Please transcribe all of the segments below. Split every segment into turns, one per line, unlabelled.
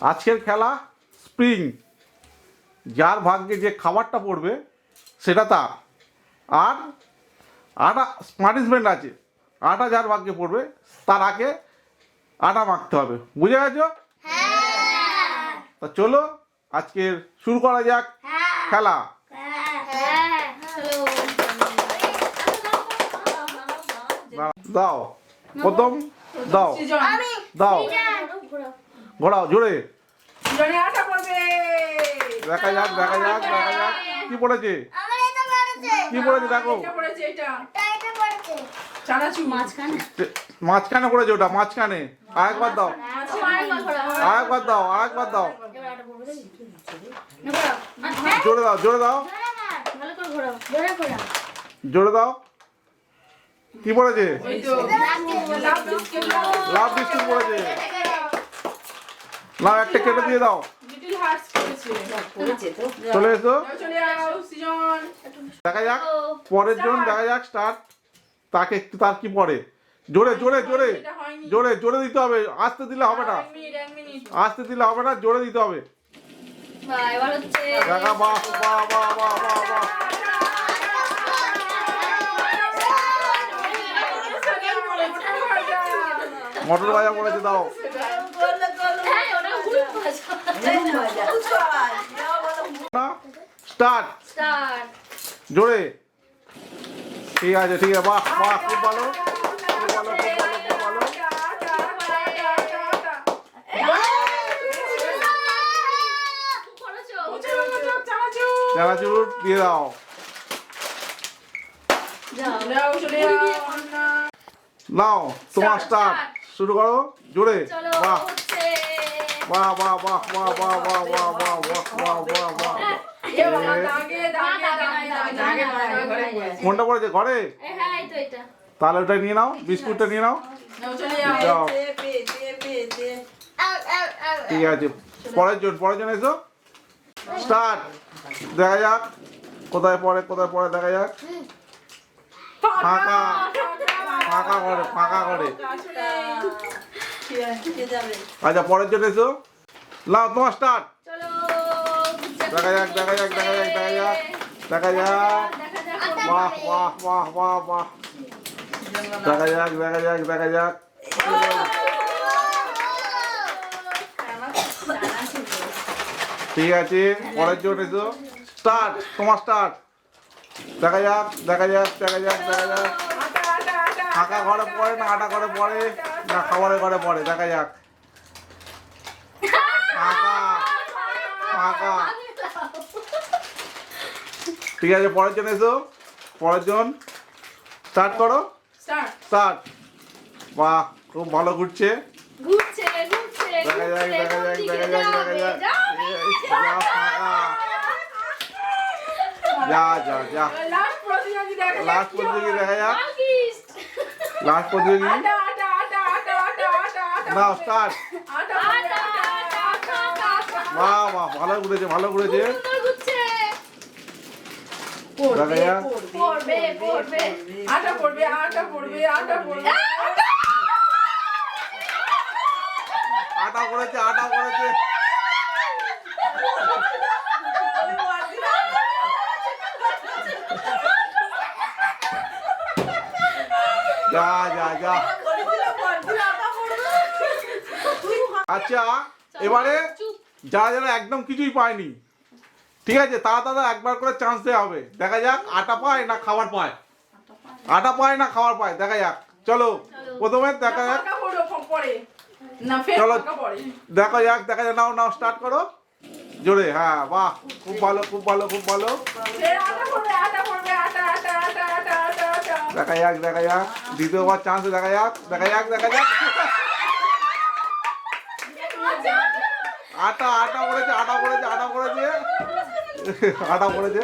আজকের খেলা স্প্রিং। যার ভাগ্যে যে খাবারটা পড়বে সেটা তার। আর আটা পানিশমেন্ট আছে। আটা যার ভাগ্যে পড়বে তার আগে আটা মাখতে হবে। বুঝে গেছো? তা চলো আজকের শুরু করা যাক খেলা। দাও প্রথম দাও দাও। ঘোরাও জোরে। দেখা যাক দেখা যাক দেখা যাক। কি পড়েছে? কি পড়েছে দেখো। মাঝখানে। পড়েছে ওটা মাঝখানে। আরেকবার দাও। আরেকবার দাও আরেকবার দাও। জোরে দাও জোরে দাও। জোরে দাও। কি পড়েছে?
ওই তো। লাভ বিস্কুট
পড়েছে। লাভ একটা কেটে দিয়ে দাও।
লিটল হার্টস পড়েছে
চলে এসো।
চলে যাও সিজন।
দেখা যাক পরের জন দেখা যাক স্টার্ট তাকে তার কি পড়ে জোরে জোরে জোরে। জোরে জোরে দিতে হবে। আসতে দিলে হবে না। আসতে দিলে হবে না জোরে দিতে হবে। দেখা বাহ বাহ বাহ বাহ বাহ বাহ মটর ভাজা পড়েছে দাও। স্টার্ট জোরে ঠিক আছে ঠিক আছে বাহ বাহ খুব ভালো খুব ভালো খুব ভালো খুব ভালো চানাচুর দিয়ে দাও নাও তোমার স্টার্ট শুরু করো জোরে বাহ বাহ বাহ বাহ বাহ বাহ বাহ বাহ বাহ বাহ বাহ বাহ কোনটা পড়েছে ঘরে তাহলে ওটা নিয়ে নাও বিস্কুটটা নিয়ে নাও। ঠিক আছে। পরের জন পরের জন এসো। স্টার্ট। দেখা যাক। কোথায় পড়ে কোথায় পড়ে দেখা যাক। ফাঁকা। ফাঁকা। করে ফাঁকা করে আচ্ছা পরের জন এসো। নাও তোমার স্টার্ট। দেখা যাক দেখা যাক দেখা যাক দেখা যাক দেখা যাক। বাহ বাহ বাহ বাহ বাহ। দেখা যাক দেখা যাক দেখা যাক। ঠিক আছে, পরের জন এসো। স্টার্ট, তোমার স্টার্ট। দেখা যাক দেখা যাক দেখা যাক দেখা যাক। ফাঁকা ঘরে পড়ে না আটা ঘরে পড়ে? না খাবারের ঘরে পড়ে? দেখা যাক। ফাঁকা ফাঁকা। ঠিক আছে পরের জন এসো। পরের জন। স্টার্ট করো।
স্টার্ট
বাহ খুব ভালো ঘুরছে।
ঘুরছে ঘুরছে
দেখা যাক দেখা যাক দেখা যাক দেখা যাক। যা যা যা।
লাস্ট প্রতিযোগী দেখা
লাস্ট প্রতিযোগী দেখা যাক। লাস্ট প্রতিযোগী। নাও স্টার্ট বাহ বাহ ভালো ঘুরেছে ভালো ঘুরেছে
পড়বে পড়বে
আটা পড়বে আটা পড়বে আটা পড়বে।
আটা করেছে আটা করেছে যা যা যা। আচ্ছা এবারে যারা যারা একদম কিছুই পায়নি। ঠিক আছে? তারা তারা একবার করে চান্স দেওয়া হবে। দেখা যাক আটা পায় না খাবার পায়? আটা পায় না খাবার পায়? দেখা যাক। চলো প্রথমে দেখা যাক। চলো। দেখা যাক দেখা যাক। নাও নাও স্টার্ট করো। জোরে হ্যাঁ বাহ খুব ভালো খুব ভালো খুব ভালো। দেখা যাক দেখা যাক। দ্বিতীয়বার চান্স দেখা যাক দেখা যাক দেখা যাক। আটা আটা পড়েছে আটা পড়েছে আটা পড়েছে। আটা পড়েছে।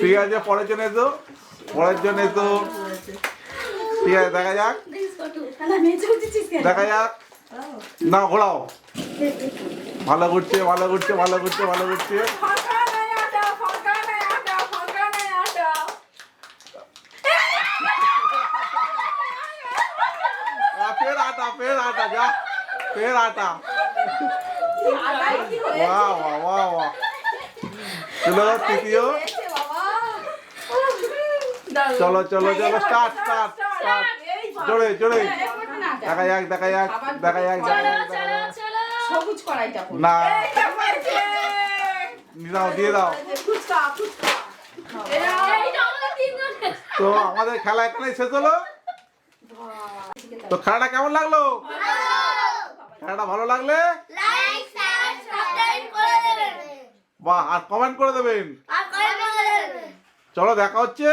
ঠিক আছে, পরের জন এসো। পরের জন এসো। ঠিক আছে, দেখা যাক। দেখা যাক। না ঘোরাও। ভালো ঘুরছে ভালো ঘুরছে ভালো ঘুরছে ভালো ঘুরছে
ফাঁকা নাই আটা ফাঁকা নাই আটা ফাঁকা নাই আটা
আটা যা ফের আটা
আটাই কি হয়েছে?
বাহ বাহ বাহ বাহ চলো তৃতীয়
হয়েছে বাবা। দাঁড়াও।
চলো চলো চলো স্টার্ট
start,
স্টার্ট স্টার্ট জোরে জোরে
এই করবে না,
দেখা যাক দেখা যাক দেখা যাক দেখা যাক, দেখা
চলো
যাক।
চলো
সবুজ কড়াইটা
না দাও দিয়ে দাও
ফুচকা, ফুচকা।
এইটা আমাদের তিনজনের
তো আমাদের খেলা এখানে শেষ হলো তো খেলাটা কেমন লাগল? খেলাটা ভালো লাগলে? বাহ আর কমেন্ট
করে দেবেন।
চলো দেখা হচ্ছে।